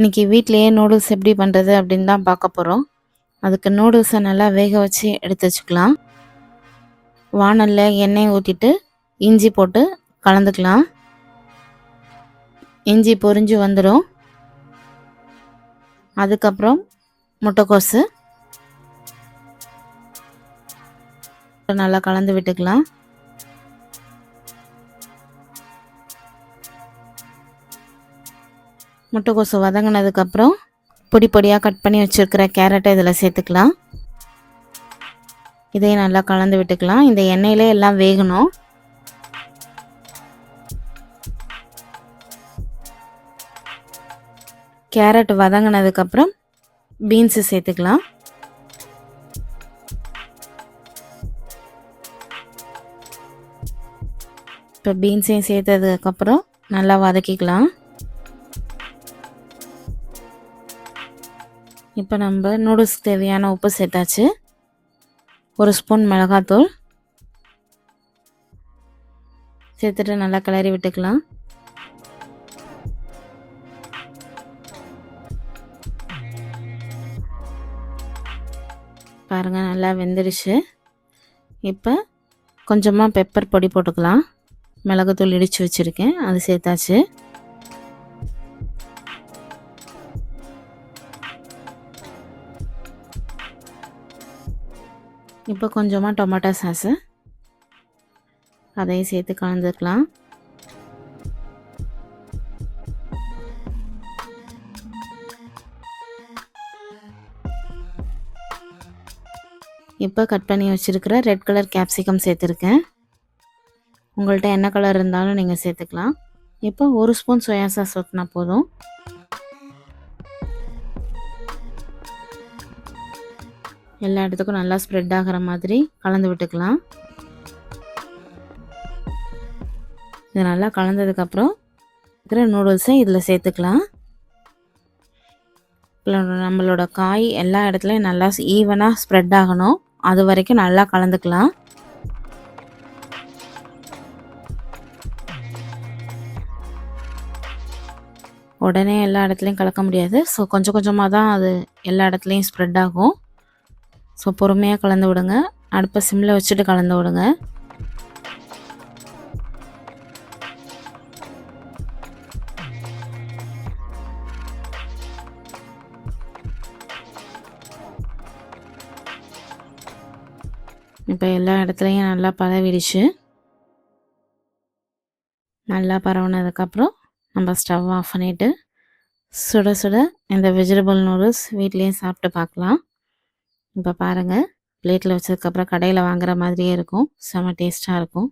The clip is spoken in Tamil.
இன்றைக்கி வீட்லேயே நூடுல்ஸ் எப்படி பண்ணுறது அப்படின்னு தான் பார்க்க போகிறோம் அதுக்கு நூடுல்ஸை நல்லா வேக வச்சு எடுத்து வச்சுக்கலாம். வானலில் எண்ணெய் ஊற்றிட்டு இஞ்சி போட்டு கலந்துக்கலாம். இஞ்சி பொறிஞ்சு வந்துடும் அதுக்கப்புறம் முட்டைக்கோசு. நல்லா கலந்து விட்டுக்கலாம். முட்டைக்கோசு வதங்கினதுக்கப்புறம் பொடி பொடியாக கட் பண்ணி வச்சுருக்கிற கேரட்டை இதில் சேர்த்துக்கலாம். இதையும் நல்லா கலந்து விட்டுக்கலாம். இந்த எண்ணெயிலே எல்லாம் வேகணும். கேரட் வதங்கினதுக்கப்புறம் பீன்ஸு சேர்த்துக்கலாம். இப்போ பீன்ஸையும் சேர்த்ததுக்கப்புறம் நல்லா வதக்கிக்கலாம். இப்போ நம்ம நூடுல்ஸ்க்கு தேவையான உப்பு சேர்த்தாச்சு. ஒரு ஸ்பூன் மிளகாத்தூள். சேர்த்துட்டு நல்லா கிளறி விட்டுக்கலாம். பாருங்கள் நல்லா வெந்துடுச்சு. இப்போ கொஞ்சமாக பெப்பர் பொடி போட்டுக்கலாம். மிளகுத்தூள் இடித்து வச்சுருக்கேன். அது சேர்த்தாச்சு. இப்போ கொஞ்சமாக டொமேட்டோ சாஸு. அதையும் சேர்த்து கலந்துக்கலாம். இப்போ கட் பண்ணி வச்சுருக்கிற ரெட் கலர் கேப்சிகம் சேர்த்துருக்கேன். உங்கள்கிட்ட என்ன கலர் இருந்தாலும் நீங்கள் சேர்த்துக்கலாம். இப்போ ஒரு ஸ்பூன் சோயா சாஸ் ஊற்றினா போதும். எல்லா இடத்துக்கும் நல்லா ஸ்ப்ரெட் ஆகிற மாதிரி கலந்து விட்டுக்கலாம். இது நல்லா கலந்ததுக்கப்புறம் இருக்கிற நூடுல்ஸை இதில் சேர்த்துக்கலாம். நம்மளோட காய் எல்லா இடத்துலையும் நல்லா ஈவனாக ஸ்ப்ரெட் ஆகணும். அது வரைக்கும் நல்லா கலந்துக்கலாம். உடனே எல்லா இடத்துலையும் கலக்க முடியாது. ஸோ கொஞ்சம் கொஞ்சமாக தான் அது எல்லா இடத்துலையும் ஸ்ப்ரெட் ஆகும். ஸோ பொறுமையாக கலந்து விடுங்க. அடுப்பை சிம்மில் வச்சுட்டு கலந்து விடுங்க. இப்போ எல்லா இடத்துலையும் நல்லா பரவிடுச்சு. நல்லா பரவுனதுக்கப்புறம் நம்ம ஸ்டவ் ஆஃப் பண்ணிவிட்டு சுட சுட இந்த வெஜிடபிள் நூடுல்ஸ் வீட்லேயும் சாப்பிட்டு பார்க்கலாம். இப்போ பாருங்கள் பிளேட்டில் வச்சதுக்கப்புறம் கடையில் வாங்குற மாதிரியே இருக்கும். செம்ம டேஸ்ட்டாக இருக்கும்.